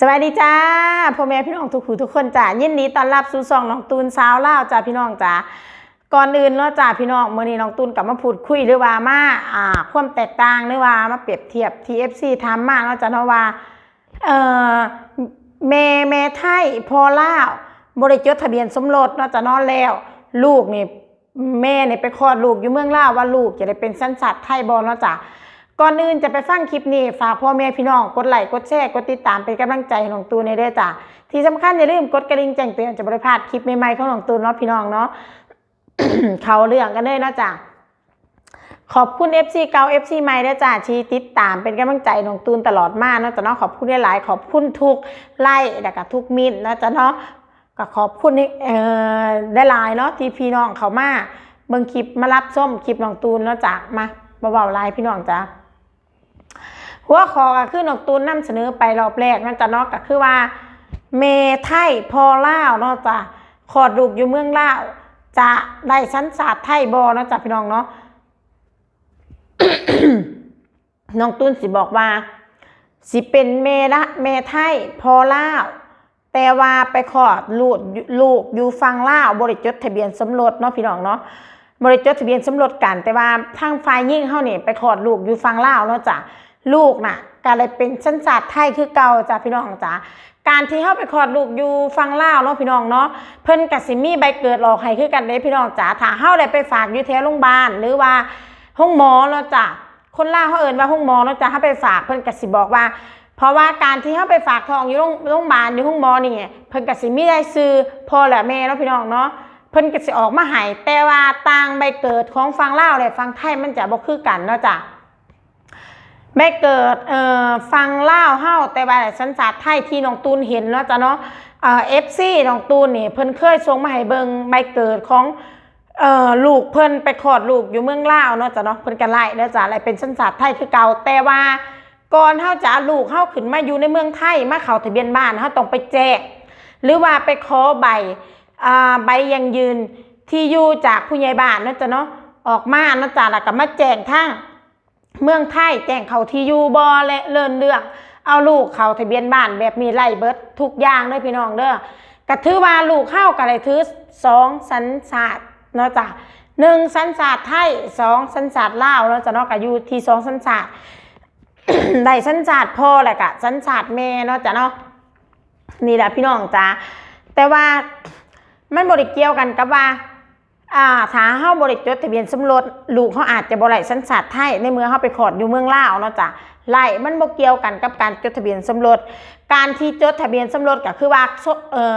สวัสดีจ้าพ่อแม่พี่น้องทุกผู้ทุกคนจ้ายินดีต้อนรับสู่ซองน้องตูนสาวเล่าจ้าพี่น้องจ้าก่อนอื่นเนาะจ้าพี่น้องเมื่อนี้น้องตูนกลับมาพูดคุยหรือว่ามาอ่าความแตกต่างหรือว่ามาเปรียบเทียบ TFC ทำมากเนาะจ้าเนาะว่าเอ่อแม่แม่ไทยพอเล่าบริจดทะเบียนสมรสเนาะจ้าเนาะแล้ว ลูกนี่แม่เนี่ยไปคลอดลูกอยู่เมืองลาวว่าลูกจะได้เป็นสัญชาติไทยบอลเนาะจ้า ก่อนอื่นจะไปฟังคลิปนี้ ฝากพ่อแม่พี่น้องกดไลค์กดแชร์กดติดตามเป็นกำลังใจให้น้องตูนในเด้อจ้ะที่สำคัญอย่าลืมกดกระดิ่งแจ้งเตือนจะบริพลาดคลิปใหม่ๆของน้องตูนเนาะพี่น้องเนาะเขาเรื่องกันเลยนะจ้ะขอบคุณ FC เก่า FC ใหม่เด้จ้ะที่ติดตามเป็นกำลังใจน้องตูนตลอดมาเนาะจ้ะเนาะขอบคุณหลายขอบคุณทุกไลค์แล้วก็ทุกมิตรนะจ้ะเนาะก็ขอบคุณเอ่อได้หลายเนาะที่พี่น้องเขามาเบิ่งคลิปมารับส้มคลิปน้องตูนเนาะจ้ะมาเบาๆไลน์พี่น้องจ้ะ หัวคอก็คือนองตูนนำเสนอไปรอบแรกนั่นจะเนาะก็คือว่า เมไทยพอล่าวเนาะจ้ะขอดลูกอยู่เมืองล่าวจะได้สัญชาติไทยบอเนาะจ้ะพี่น้องเนาะน้องตูนสิบอกว่า สิเป็นเมละเมไทยพอล่าวแต่ว่าไปขอดลูกลูกอยู่ฟังล่าวบริจดทะเบียนสมรสเนาะพี่น้องเนาะบริจดทะเบียนสมรสกัน แต่ว่าทางฝ่ายยิ่งเขาเนี่ยไปขอดลูกอยู่ฟังล่าวเนาะจ้ะ ลูกน่ะก็เลยเป็นสัญชาติไทยคือเก่าจ้ะพี่น้องจ้ะการที่เข้าไปคลอดลูกอยู่ฟังเล่าเนาะพี่น้องเนาะเพิ่นกับสิมีใบเกิดหลอกให้คือกันเด้พี่น้องจ้ะถ้าเฮาได้ไปฝากอยู่แถวโรงพยาบาลหรือว่าห้องหมอเนาะจ้ะคนล่าเขาเอิ้นว่าห้องหมอเนาะจ้ะเฮาไปฝากเพิ่นก็สิบอกว่า เพราะว่าการที่เฮาไปฝากทองอยู่โรงพยาบาลอยู่ห้องหมอนี่เพิ่นก็สิมีได้ซื้อพ่อและแม่เนาะพี่น้องเนาะเพิ่นก็สิออกมาให้แต่ว่าต่างใบเกิดของฟังเล่าวและฟังไทยมันจะบ่คือกันเนาะจ้ะ ไม่เกิดเอ่อฟังเล่าเฮ้าแต่ว่าสัญชาติไทยที่น้องตูนเห็นเนาะจ้ะเนาะเอ่อฟซีน้องตูนนี่เพิ่นเคยส่งมาให้เบิงใบเกิดของเอ่อลูกเพิ่นไปคลอดลูกอยู่เมืองลาวเนาะจ้ะเนาะเพิ่นกันไล่เนาะจ้ะอะไรเป็นสัญชาติไทยคือเก่าแต่ว่าก่อนเฮาจะเอาลูกเฮาขึ้นมาอยู่ในเมืองไทยมาเข้าทะเบียนบ้านเฮาต้องไปแจ้งหรือว่าไปขอใบอ่าใบยังยืนที่อยู่จากผู้ใหญ่บ้านเนาะจ้ะเนาะออกมาเนาะจ้ะแล้วก็มาแจ้งทาง เมืองไทยแจ้งเขาที่อยู่บอและเลินเรื่อง เอาลูกเขาทะเบียนบ้านแบบมีไล่เบิดทุกอย่างเลยพี่น้องเด้อกระถือว่าลูกเข้ากันเลยถือสองสัญชาติเนาะจ้ะหนึ่งสัญชาติไทยสองสัญชาติลาวเนาะจ้ะเนาะก็อยู่ที่สองสัญชาติได้สัญชาติพ่อแหละกะสัญชาติแม่เนาะจ้ะเนาะนี่แหละพี่น้องจ้าแต่ว่ามันบริเกี่ยวกันกับว่า อ่าถ้าเฮาบริจดทะเบียนสมรสลูกเขาอาจจะบ่ได้สัญชาติไทยในเมื่อเฮาไปขอดอยู่เมืองลาวเนาะจ้ะไล่มันบ่เกี่ยวกันกับการจดทะเบียนสมรสการที่จดทะเบียนสมรสก็คือว่าเออ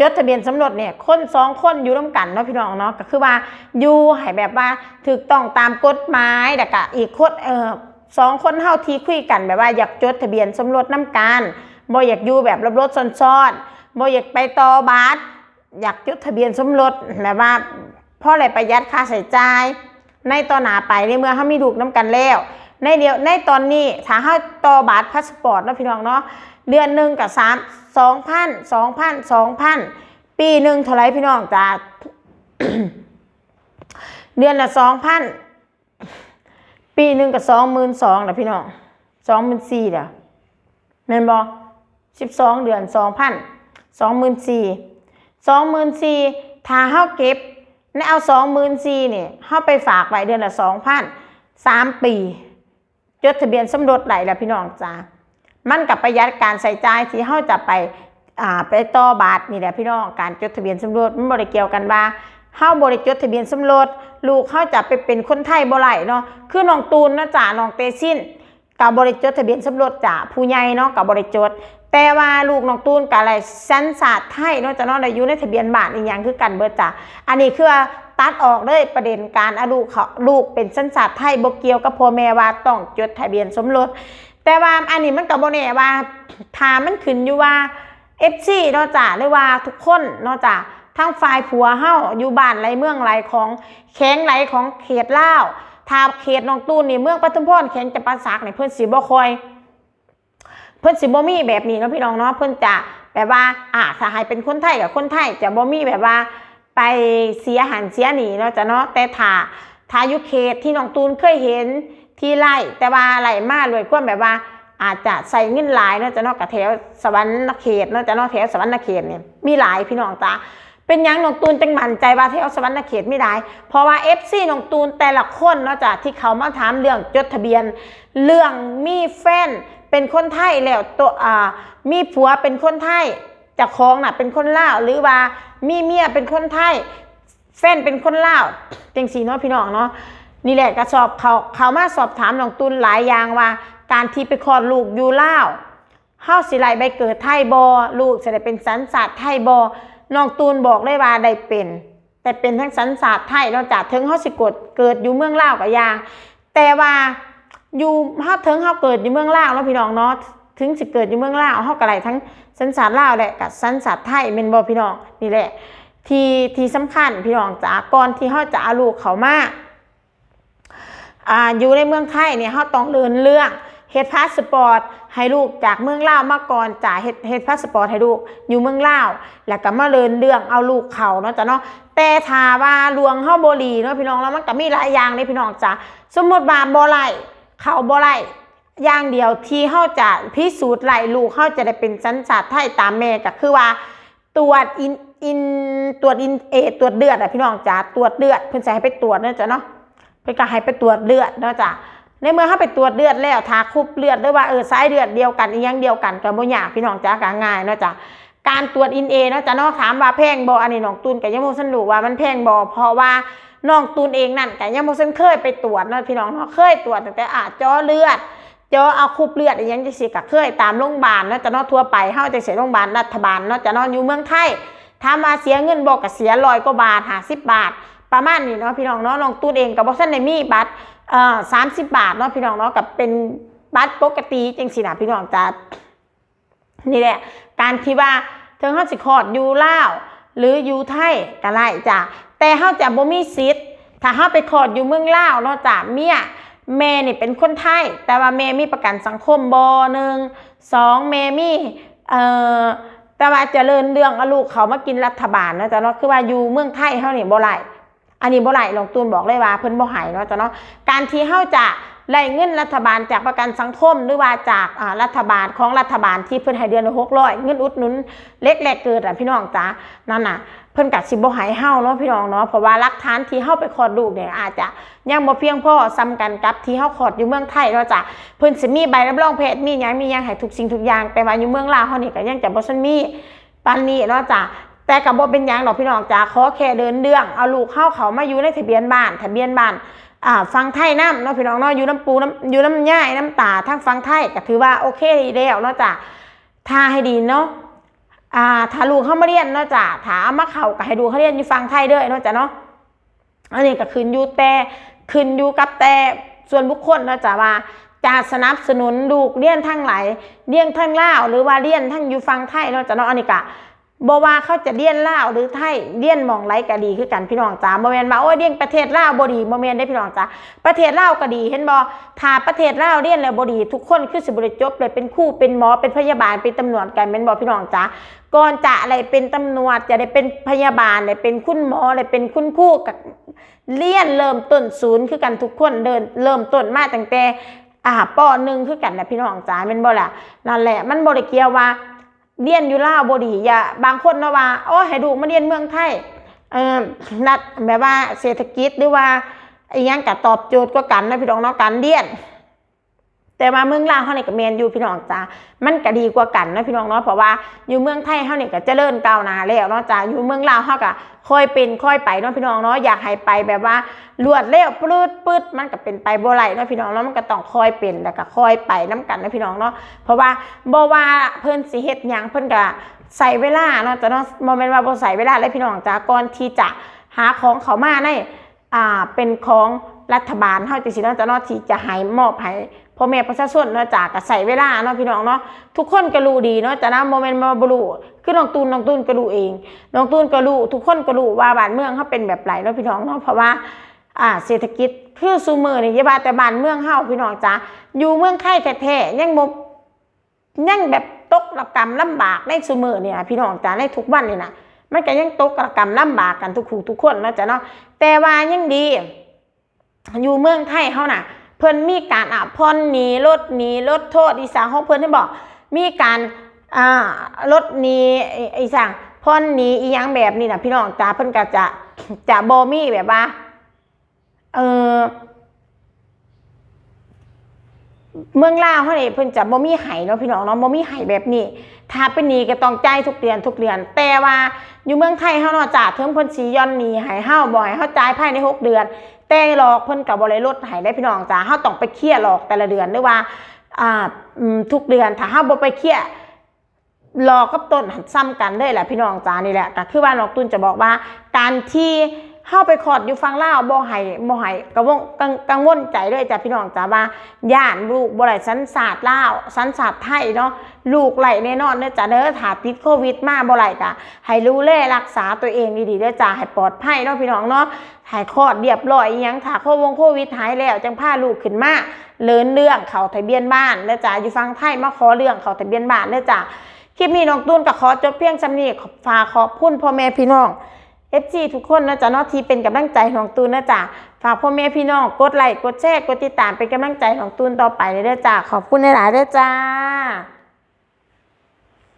จดทะเบียนสมรสเนี่ยคนสองคนอยู่ร่วมกันเนาะพี่น้องเนาะก็คือว่าอยู่ให้แบบว่าถูกต้องตามกฎหมายแล้วก็อีกคนเออสองคนเฮาที่คุยกันแบบว่าอยากจดทะเบียนสมรสนํกันบ่อยากอยู่แบบรับรถซ้อนๆบ่อยากไปต่อบัตรอยากจดทะเบียนสมรสแบบว่า พราะอะไรประหยัดค่าใช้จ่ายในตอนหนาไปในเมื่อเขามีลูกน้ำกันแล้ว ในเดียวในตอนนี้ถ้าเขาต่อบัตรพาสปอร์ตนะพี่น้องเนาะเดือนหนึ่งกับสามสองพันสองพันสองพันปีหนึ่งเท่าไรพี่น้องจ้าเดือนละสองพันปีหนึ่งกับสองหมื่นสองนะพี่น้องสองหมื่นสี่เด้อแม่นบอสิบสองเดือนสองพันสองหมื่นสี่สองหมื่นสี่ถ้าเขาเก็บ ในเอาสองหมื่นสี่เนี่ยเข้าไปฝากไว้เดือนละสองพันสามปีจดทะเบียนสมรสไหลแล้วพี่น้องจ้ามันกับประหยัดการใส่ใจายที่เขาจะไปอ่าไปต่อบาทนี่แหละพี่น้องการจดทะเบียนสมรสมันบริเกี่ยวกันว่าเฮาบริจดทะเบียนสมรสลูกเขาจะไปเป็นคนไทยบ่ไหลเนาะคือน้องตูนนะจ่าน้องเตชินกับบริจดทะเบียนสมรสจ่าผู้ใหญ่เนาะกับบริจด แต่ว่าลูกน้องตูนกับอะไรสัญชาติไทยนาะจะเนาะได้อยู่ในทะเบียนบ้านอีกอย่างคือกันเบิดจ้ะอันนี้คือตัดออกเลยประเด็นการอลูกเขาลูกเป็นสัญชาติไทยบ่เกี่ยวกับพ่อแม่ว่าต้องจดทะเบียนสมรสแต่ว่าอันนี้มันก็บ่แน่ว่าถามมันขึ้นอยู่ว่า FC เนาะจ้ะหรือว่าทุกคนนาะจ้ะทั้งฝ่ายผัวเฮาอยู่บ้านไรเมืองไรของแข้งไรของเขตลาวถ้าเขตน้องตูนนี่เมืองปทุมพรแข้งจะประสักนี่เพิ่อนสิบ่ค่อย เพิ่นสิบ่มีแบบนี้เนาะพี่น้องเนาะเพิ่นจะแบบว่าอ่าถ้ายเป็นคนไทยกับคนไทยจะบ่มีแบบว่าไปเสียหันเสียหนีเนาะจ้ะเนาะแต่ถ้าถ้ายุเขตที่น้องตูนเคยเห็นที่ไล่แต่ว่าไล่มาเลยควมแบบว่า อาจจะใส่เงินหลายเนาะจะเนาะกระแถวสวรรค์เขตเนาะจะเนอกแถวสวรรค์เขตเนี่ยมีหลายพี่น้องจ้า เป็นยังน้องตูนจังมั่นใจว่าแถวสวรรค์เขตไม่ได้ เพราะว่า FC น้องตูนแต่ละคนเนาะจ้ะที่เขามาถามเรื่องจดทะเบียน เรื่องมีแฟนเป็นคนไทยแล้วตัวอ่ามีผัวเป็นคนไทยจะคองน่ะเป็นคนลาวหรือว่ามีเมียเป็นคนไทยแฟนเป็นคนลาวจังสีเนาะพี่น้องเนาะนี่แหละก็สอบเขาเขามาสอบถามน้องตุนหลายอย่างว่า การที่ไปคลอดลูกอยู่ลาวเฮาสิไลใบเกิดไทยบอลูกจะได้เป็นสัญชาติไทยบอ น้องตูนบอกได้ว่าได้เป็น แต่เป็นทั้งสัญชาติไทยนอกจากถึงเฮาสิกดเกิดอยู่เมืองลาวก็อย่าแต่ว่าอยู่เฮาถึงเฮาเกิดอยู่เมืองลาวเนาะพี่น้องเนาะถึงสิเกิดอยู่เมืองลาวเฮาก็ได้ทั้งสัญชาติลาวแหละกับสัญชาติไทยแม่นบ่พี่น้องนี่แหละ ที่ที่สำคัญพี่น้องจ๋าก่อนที่เขาจะเอาลูกเขามาอ่าอยู่ในเมืองไทยเนี่ยเขาต้องเรียนเรื่อง เฮ็ดพาสปอร์ตให้ลูกจากเมืองลาวมาก่อนจ่าเฮ็ดเฮ็ดพาสปอร์ตให้ลูกอยู่เมืองลาวแล้วก็มาเรียนเรื่องเอาลูกเขาเนาะจ้ะเนาะแต่ถาว่าลวงเฮาบ่ดีเนาะพี่น้องแล้วมันก็มีหลายอย่างเลยพี่น้องจ๋าสมมติว่าบ่ไลเขาบ่ไล่อย่างเดียวที่เฮาจะพิสูจน์ไหลลูกเฮาจะได้เป็นสัญชาติไทยตามแม่ก็คือว่าตรวจอินอินตรวจอินเอตรวจเลือดอะพี่น้องจ๋าตรวจเลือดเพิ่นจะให้ไปตรวจเนาะจ้ะเนาะเพิ่นก็ให้ไปตรวจเลือดเนาะจ้ะ ในเมื่อเขาไปตรวจเลือดแล้วทาคุบเลือดหรือว่าเออสายเลือดเดียวกันอีหยังเดียวกันก็บ่ยากพี่น้องจ๋าก็ง่ายเนาะจ้ะการตรวจอินเอเนาะจ้ะเนาะถามว่าแพงบ่อันนี้น้องตูนก็ยังบ่ทันรู้ว่ามันแพงบ่เพราะว่าน้องตูนเองนั่นก็ยังบ่ทันเคยไปตรวจเนาะพี่น้องเนาะเคยตรวจแต่อาเจาะเลือดเจาะเอาคุบเลือดอีหยังจังซี่ก็เคยตามโรงพยาบาลเนาะจ้ะเนาะทั่วไปเฮาจังซี่โรงพยาบาลรัฐบาลเนาะจ้ะเนาะอยู่เมืองไทยถามว่าเสียเงินบอกกับเสียร้อยกว่าบาทหาสิบบาทประมาณนี้เนาะพี่น้องเนาะน้องตูนเองกับบอกท่านในมีบัตร เอ่อสามสิบบาทเนาะพี่น้องเนาะกับเป็นบัตรปกติจังสินะพี่น้องจ้านี่แหละ การที่ว่าถึงเขาสิคอดอยู่ลาวหรืออยู่ไทยก็ไล่จ้ะแต่เขาจะบ่มีสิทธิ์ถ้าเขาไปคอดอยู่เมืองลาวเนาะจ้ะเมียแม่นี่เป็นคนไทย แต่ว่าแม่มีประกันสังคมบอหนึ่งสองแม่มีเอ่อแต่ว่าเจริญเรื่องอลูกเขามากินรัฐบาลนะจ้ะเนาะคือว่าอยู่เมืองไทยเฮานี่บ่ไหล อันนี้บ่ไหลหลวงตูนบอกเลยว่าเพิ่นบ่ใหายเนาะจ้ะเนาะการที่เฮาจะไล่เงินรัฐบาลจากประกันสังคมหรือว่าจากอ่ารัฐบาลของรัฐบาลที่เพิ่นให้เดือนละ600เงินอุดหนุนเล็กแรกเกิดอะพี่น้องจ้านั่นน่ะเพิ่นก็สิบ่ใหายเฮาเนาะพี่น้องเนาะเพราะว่าหลักฐานที่เฮาไปคลอดลูกเนี่ยอาจจะยังบ่เพียงพอซ้ำกันกับที่เฮาคลอดอยู่เมืองไทยเนาะจ้ะเพิ่นสิมีใบรับรองแพทย์มีหยังมีหยังให้ทุกสิ่งทุกอย่างแต่ว่าอยู่เมืองลาวเฮานี่ก็ยังจะบ่ทันมีปานนี้เนาะจ้ะ แต่กับบ่เป็นยังดอกพี่น้องจ้าขอแค่เดินเรื่องเอาลูกเข้าเขามาอยู่ในทะเบียนบ้านทะเบียนบ้านอ่าฟังไทยน้ำเนาะพี่น้องเนาะอยู่น้ำปูน้ำอยู่น้ำย่ายน้ำตาทั้งฟังไทยก็ถือว่าโอเคดีแล้วเนาะจ้ะถ้าให้ดีเนาะอ่าถ้าลูกเข้ามาเรียนเนาะจ้ะถาเอามาเขาก็ให้ดูเขาเรียนอยู่ฟังไทยด้อเนาะจ้ะเนาะอันนี้ก็ขึ้นอยู่แต่ขึ้นอยู่กับแต่ส่วนบุคคลเนาะจ้ะว่าจะสนับสนุนลูกเลี้ยนทั้งหลายเลี้ยงทั้งลาวหรือว่าเลี้ยนทั้งอยู่ฟังไทยเนาะจ้ะเนาะอันนี้กะ บว่าเขาจะเลี้ยนลาวหรือไทยเลี้ยนมองไรก็ดีคือกันพี่น้องจ๋าบ่แม่นว่าโอ้ยเลี้ยงประเทศลาวบดีบ่แม่นได้พี่น้องจ๋าประเทศลาวก็ดีเห็นบ่ถ้าประเทศลาวเลี้ยนแล้วบดี ทุกคนคือสิบ่ได้จบเลยเป็นครูเป็นหมอเป็นพยาบาลเป็นตำรวจกันแม่นบ่พี่น้องจ๋าก่อนจะอะไรเป็นตำรวจจะได้เป็นพยาบาลได้เป็นคุณหมอได้เป็นคุณครูกับเลี้ยนเริ่มต้นศูนย์คือกันทุกคนเดินเริ่มต้นมาตั้งแต่อ่าป้อหนึ่งคือกันนะพี่น้องจ๋าเป็นบ่ล่ะนั่นแหละมันบ่ได้เกียวว่า เรียนอยู่ลาวบ่ดีอย่าบางคนเนาะว่าโอ้ให้ดูมาเรียนเมืองไทยเอ่อนัดแบบว่าเศรษฐกิจหรือว่าไอ้หยังก็ตอบโจทย์ก็กันนะพี่น้องเนาะการเรียน แต่ว่าเมืองลาวเฮานี่ก็แมนอยู่พี่น้องจ้ามันก็ดีกว่ากันนะพี่น้องเนาะเพราะว่าอยู่เมืองไทยเฮานี่ก็เจริญก้าวหน้าแล้วเนาะจ้าอยู่เมืองลาวเฮาก็ค่อยเป็นค่อยไปเนาะพี่น้องเนาะอยากให้ไปแบบว่ารวดเร็วปลืดปืดมันก็เป็นไปบ่ไหลเนาะพี่น้องเนาะมันก็ต้องค่อยเป็นแล้วก็ค่อยไปน้กันนะพี่น้องเนาะเพราะว่าบ่ว่าเพิ่นสิเฮ็ดหยังเพิ่นก็ใส่เวลาเนาะจ้าเนาะบ่แม่นว่าบ่ใส่เวลาเลยพี่น้องจ้าก่อนที่จะหาของเขามาในอ่าเป็นของรัฐบาลเฮาจังซี่เนาะจ้าเนาะที่จะให้มอบให้ พ่อแม่ประชาชนเนาะจากก็ใส่เวลาเนาะพี่น้องเนาะทุกคนก็รู้ดีเนาะแต่นะโมเมนต์มาบรูคือน้องตูนน้องตูนก็รู้เองน้องตูนก็รู้ทุกคนก็รู้ว่าบ้านเมืองเขาเป็นแบบไรเนาะพี่น้องเนาะเพราะว่าอ่าเศรษฐกิจคือซูมือนี่อย่าว่าแต่บ้านเมืองเฮาพี่น้องจ้าอยู่เมืองไทยแท้ๆยังบ่ยังแบบตกระกรรมลำบากในซูมือเนี่ยพี่น้องจ้าในทุกวันนี่นะมันก็ยังตกระกรรมลำบากกันทุกคู่ทุกคนเนาะจ้ะเนาะแต่ว่ายังดี อยู่เมืองไทยเฮาน่ะ เพิ่นมีการอะพ่นหนีลดหนีลดโทษอีสานของเพิ่นที่บอก มีการอ่าลดหนีไอ้อีสานพ่นหนีอีหยังแบบนี้นะพี่น้องจ้าเพิ่นก็จะจะโบมี่แบบว่าเออเมืองลาวเฮาเนี่ยเพิ่นจะบ่มีไห้เนาะพี่น้องเนาะบ่มีไห้แบบนี้ ถ้าเป็นหนี้ก็ต้องจ่ายทุกเดือนทุกเดือน แต่ว่า อยู่เมืองไทยเฮาเนาะจ่าเทิมเพิ่นสีย้อนหนี้ให้เฮาบ่อยเฮาจ่ายภายในหกเดือน แต่หลอกเพิ่นก็บ่ได้ลดให้ได้พี่น้องจ้าเฮาต้องไปเคลียร์หลอกแต่ละเดือนหรือว่าอ่าทุกเดือนถ้าเฮาบ่ไปเคลียร์รอกกับต้นซ้ำกันเลยแหละพี่น้องจ้านี่แหละก็คือว่าน้องตุ้นจะบอกว่าการที่ เข้าไปขอดอยู่ฟังเล่าบ่ให้บ่ให้กังวลกังกังวลใจเลยจ้ะพี่น้องจ้าว่าย่านลูกบ่ได้สันศาสตร์ลาสันศาสตร์ไทยเนาะลูกไหลแน่นอนเด้อจ้ะเด้อถ้าติดโควิดมาบ่ไหลกะให้รู้แลรักษาตัวเองดีๆเด้อจ้าให้ปลอดภัยเนาะพี่น้องเนาะให้คลอดเรียบร้อยอิหยังถ้าโควงโควิดหายแล้วจังพาลูกขึ้นมาเลินเรื่องเขาทะเบียนบ้านเด้อจ้าอยู่ฟังไทยมาขอเรื่องเขาทะเบียนบ้านเด้อจ้าคลิปนี้น้องตุ้นก็ขอจบเพียงสำนีขอฝากขอบคุณพ่อแม่พี่น้อง FG ทุกคนนะจ๊ะเนาะที่เป็นกำลังใจให้น้องตูนนะจ๊ะฝากพ่อแม่พี่น้องกดไลค์กดแชร์กดติดตามเป็นกำลังใจให้น้องตูนต่อไปเลยด้จ้าขอบคุณหลายๆเด้จ้า